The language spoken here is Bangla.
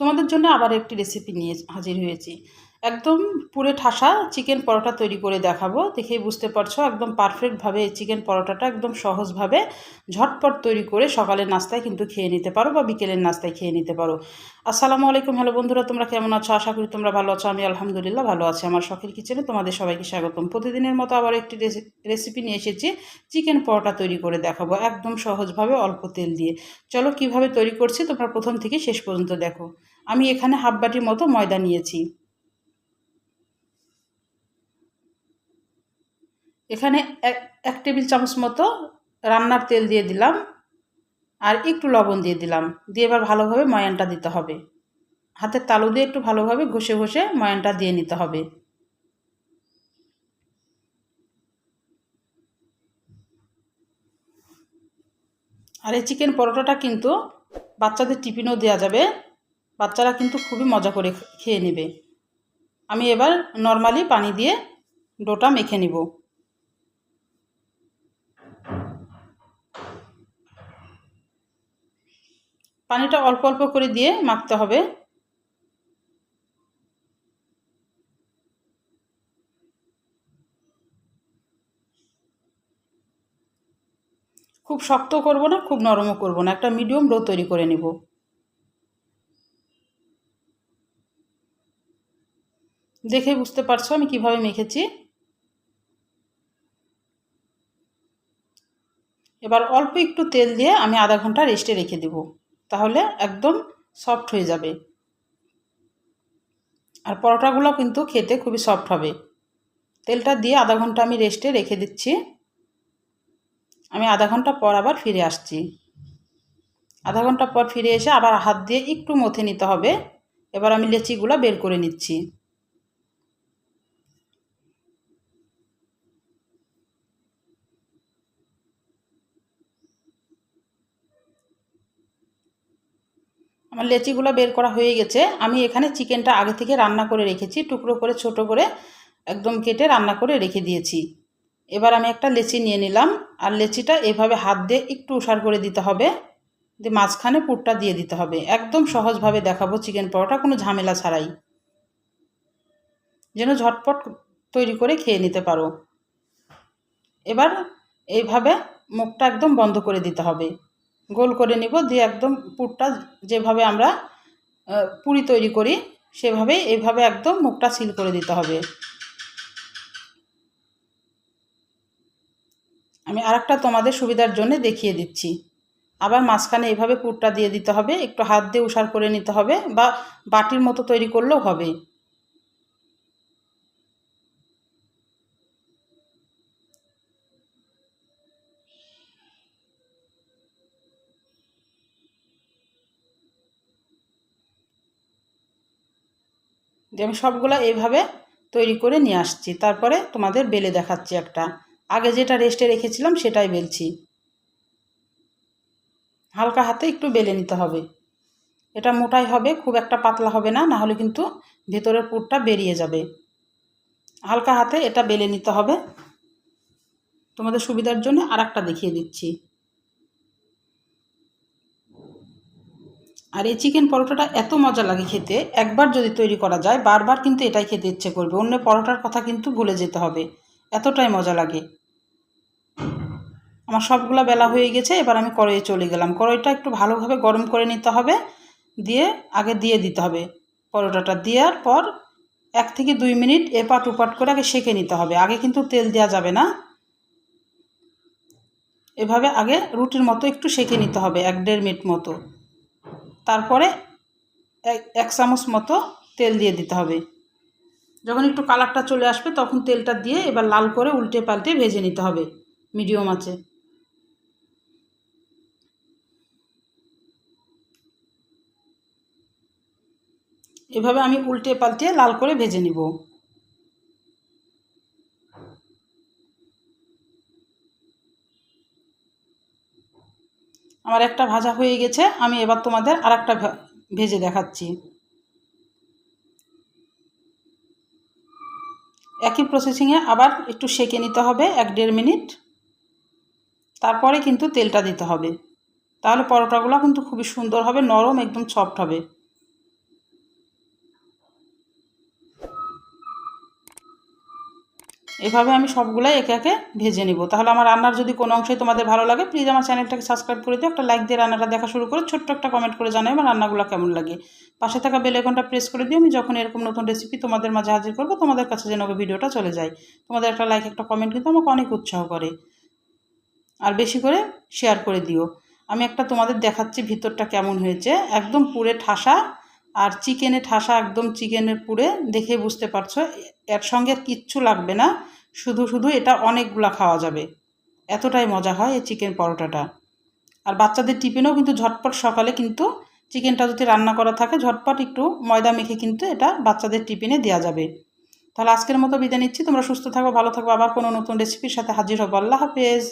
তোমাদের জন্য আবার একটি রেসিপি নিয়ে হাজির হয়েছি। একদম পুরে ঠাসা চিকেন পরোটা তৈরি করে দেখাবো। দেখেই বুঝতে পারছ, একদম পারফেক্টভাবে এই চিকেন পরোটাটা একদম সহজভাবে ঝটপট তৈরি করে সকালের নাস্তায় কিন্তু খেয়ে নিতে পারো বা বিকেলের নাস্তায় খেয়ে নিতে পারো। আসসালামু আলাইকুম, হ্যালো বন্ধুরা, তোমরা কেমন আছো? আশা করি তোমরা ভালো আছো। আমি আলহামদুলিল্লাহ ভালো আছি। আমার শখের কিচেনে তোমাদের সবাইকে স্বাগতম। প্রতিদিনের মতো আবার একটি রেসিপি নিয়ে এসেছি। চিকেন পরোটা তৈরি করে দেখাবো একদম সহজভাবে অল্প তেল দিয়ে। চলো কীভাবে তৈরি করছি তোমরা প্রথম থেকে শেষ পর্যন্ত দেখো। আমি এখানে হাফ বাটির মতো ময়দা নিয়েছি। এখানে এক টেবিল চামচ মতো রান্নার তেল দিয়ে দিলাম আর একটু লবণ দিয়ে দিলাম। দিয়ে এবার ভালোভাবে ময়ানটা দিতে হবে। হাতের তালু দিয়ে একটু ভালোভাবে ঘষে ঘষে ময়ানটা দিয়ে নিতে হবে। আর এই চিকেন পরোটাটা কিন্তু বাচ্চাদের টিফিনও দেওয়া যাবে। বাচ্চারা কিন্তু খুবই মজা করে খেয়ে নেবে। আমি এবার নর্মালি পানি দিয়ে ডোটা মেখে নিব। পানিটা অল্প অল্প করে দিয়ে মাখতে হবে। খুব শক্ত করব না, খুব নরমও করব না, একটা মিডিয়াম রো তৈরি করে নেব। দেখে বুঝতে পারছ আমি কীভাবে মেখেছি? এবার অল্প একটু তেল দিয়ে আমি আধা ঘণ্টা রেস্টে রেখে দেব। তাহলে একদম সফট হয়ে যাবে। আর পরোটাগুলো কিন্তু খেতে খুবই সফট হবে। তেলটা দিয়ে আধা ঘণ্টা আমি রেস্টে রেখে দিচ্ছি। আমি আধা ঘণ্টা পর আবার ফিরে আসছি। আধা ঘণ্টা পর ফিরে এসে আবার হাত দিয়ে একটু মথে নিতে হবে। এবার আমি লেচিগুলো বের করে নিচ্ছি। আমার লেচিগুলো বের করা হয়ে গেছে। আমি এখানে চিকেনটা আগে থেকে রান্না করে রেখেছি, টুকরো করে, ছোট করে একদম কেটে রান্না করে রেখে দিয়েছি। এবার আমি একটা লেচি নিয়ে নিলাম, আর লেচিটা এভাবে হাত দিয়ে একটু উষার করে দিতে হবে, দিয়ে মাঝখানে পুরটা দিয়ে দিতে হবে। একদম সহজভাবে দেখাবো চিকেন পরোটা, কোনো ঝামেলা ছাড়াই। যেন ঝটপট তৈরি করে খেয়ে নিতে পারো। এবার এইভাবে মুখটা একদম বন্ধ করে দিতে হবে। গোল করে নিব, দিয়ে একদম পুরটা যেভাবে আমরা পুরি তৈরি করি, সেভাবেই এইভাবে একদম মুখটা সিল করে দিতে হবে। আমি আরেকটা তোমাদের সুবিধার জন্য দেখিয়ে দিচ্ছি। আবার মাঝখানে এইভাবে পুরটা দিয়ে দিতে হবে, একটু হাত দিয়ে উষার করে নিতে হবে, বা বাটির মতো তৈরি করলেও হবে। দিয়ে আমি সবগুলো এইভাবে তৈরি করে নিয়ে আসছি। তারপরে তোমাদের বেলে দেখাচ্ছি একটা। আগে যেটা রেস্টে রেখেছিলাম সেটাই বেলছি। হালকা হাতে একটু বেলে নিতে হবে। এটা মোটাই হবে, খুব একটা পাতলা হবে না না হলে কিন্তু ভেতরের পুরটা বেরিয়ে যাবে। হালকা হাতে এটা বেলে নিতে হবে। তোমাদের সুবিধার জন্য আর দেখিয়ে দিচ্ছি। আর এই চিকেন পরোটাটা এত মজা লাগে খেতে, একবার যদি তৈরি করা যায়, বারবার কিন্তু এটাই খেতে ইচ্ছে করবে। অন্য পরোটার কথা কিন্তু ভুলে যেতে হবে। এতটাই মজা লাগে। আমার সবগুলা বেলা হয়ে গেছে, এবার আমি কড়াইয়ে চলে গেলাম। কড়াইটা একটু ভালোভাবে গরম করে নিতে হবে। দিয়ে আগে দিয়ে দিতে হবে পরোটাটা। দেওয়ার পর এক থেকে দুই মিনিট এপাট উপাট করে আগে সেঁকে নিতে হবে। আগে কিন্তু তেল দেওয়া যাবে না। এভাবে আগে রুটির মতো একটু সেঁকে নিতে হবে, এক দেড় মিনিট মতো। তারপরে এক চামচ মতো তেল দিয়ে দিতে হবে। যখন একটু কালারটা চলে আসবে, তখন তেলটা দিয়ে এবার লাল করে উল্টে পাল্টে ভেজে নিতে হবে মিডিয়াম আছে এভাবে আমি উল্টে পাল্টে লাল করে ভেজে নিব। আমার একটা ভাজা হয়ে গেছে, আমি এবার তোমাদের আর একটা ভেজে দেখাচ্ছি। একই প্রসেসিংয়ে আবার একটু সেকে নিতে হবে, এক দেড় মিনিট। তারপরে কিন্তু তেলটা দিতে হবে। তাহলে পরোটাগুলো কিন্তু খুবই সুন্দর হবে, নরম, একদম সফট হবে। এভাবে আমি সবগুলাই একে একে ভেজে নিব। তাহলে আমার রান্নার যদি কোনো অংশই তোমাদের ভালো লাগে প্লিজ আমার চ্যানেলটাকে সাবস্ক্রাইব করে দিও। একটা লাইক দিয়ে রান্নাটা দেখা শুরু করে ছোট্ট একটা কমেন্ট করে জানাই আমার রান্নাগুলো কেমন লাগে। পাশে থাকা বেল আইকনটা প্রেস করে দিও। আমি যখন এরকম নতুন রেসিপি তোমাদের মাঝে হাজির করব, তোমাদের কাছে যেন ভিডিওটা চলে যায়। তোমাদের একটা লাইক একটা কমেন্ট কিন্তু আমাকে অনেক উৎসাহ করে। আর বেশি করে শেয়ার করে দিও। আমি একটা তোমাদের দেখাচ্ছি ভিতরটা কেমন হয়েছে। একদম পুরে ঠাসা আর চিকেনে ঠাসা একদম চিকেনের পুরে দেখে বুঝতে পারছ, এর সঙ্গে কিচ্ছু লাগবে না, শুধু শুধু এটা অনেকগুলা খাওয়া যাবে। এতটাই মজা হয় এই চিকেন পরোটাটা। আর বাচ্চাদের টিফিনেও কিন্তু ঝটপট সকালে কিন্তু চিকেনটা যদি রান্না করা থাকে, ঝটপট একটু ময়দা মেখে কিন্তু এটা বাচ্চাদের টিফিনে দেওয়া যাবে। তাহলে আজকের মতো বিদায় নিচ্ছি, তোমরা সুস্থ থাকো, ভালো থাকো, আবার কোনো নতুন রেসিপির সাথে হাজির হব। আল্লাহ হাফেজ।